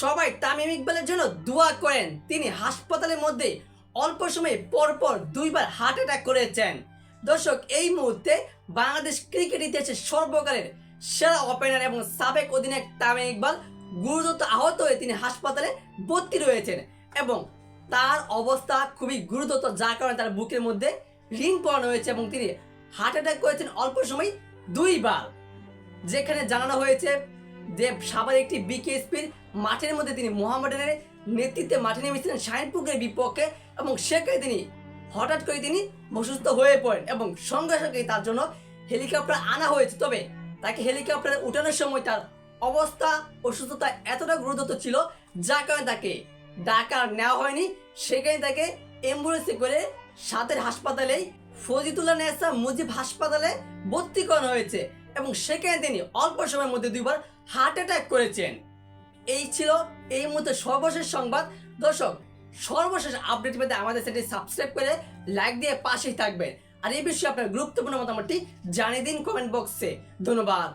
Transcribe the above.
সবাই তামিম ইকবালের জন্য দোয়া করেন। তিনি হাসপাতালের মধ্যে অল্প সময়ে পরপর দুইবার হার্ট অ্যাটাক করেছেন। দর্শক, এই মুহূর্তে বাংলাদেশ ক্রিকেট ইতিহাসের সর্বকালের সেরা ওপেনার এবং সাবেক অধিনায়ক তামিম ইকবাল গুরুতর আহত হয়ে তিনি হাসপাতালে ভর্তি রয়েছেন এবং তার অবস্থা খুবই গুরুতর, যার কারণে তার বুকের মধ্যে রিং পড়ানো হয়েছে এবং তিনি হার্ট অ্যাটাক করেছেন অল্প সময় দুইবার। যেখানে জানানো হয়েছে যে সাবার একটি বিকেএসপির মাঠের মধ্যে তিনি মোহামেডানের নেতৃত্বে মাঠে নেমেছিলেন শাহিনপুরের বিপক্ষে এবং সেখানে তিনি হঠাৎ করে তিনি অসুস্থ হয়ে পড়েন এবং সঙ্গে সঙ্গে তার জন্য হেলিকপ্টার আনা হয়েছে। তবে তাকে হেলিকপ্টারে উঠানোর সময় তার অবস্থা, অসুস্থতা এতটা গুরুত্ব ছিল, যার কারণে তাকে ঢাকা নেওয়া হয়নি। সেখানে তাকে অ্যাম্বুলেন্সে করে সাতের হাসপাতালেই ফজিতুল্লাহ নেসা মুজিব হাসপাতালে ভর্তি করানো হয়েছে। এবং সেখানে তিনি অল্প সময়ের মধ্যে দুইবার হার্ট অ্যাটাক করেছেন। এই ছিল এই মুহূর্তে সর্বশেষ সংবাদ। দর্শক, সর্বশেষ আপডেট পেতে আমাদের সেটি সাবস্ক্রাইব করে লাইক দিয়ে পাশেই থাকবেন। আর এই বিষয়ে আপনার গুরুত্বপূর্ণ মতামতটি জানিয়ে দিন কমেন্ট বক্সে ধন্যবাদ।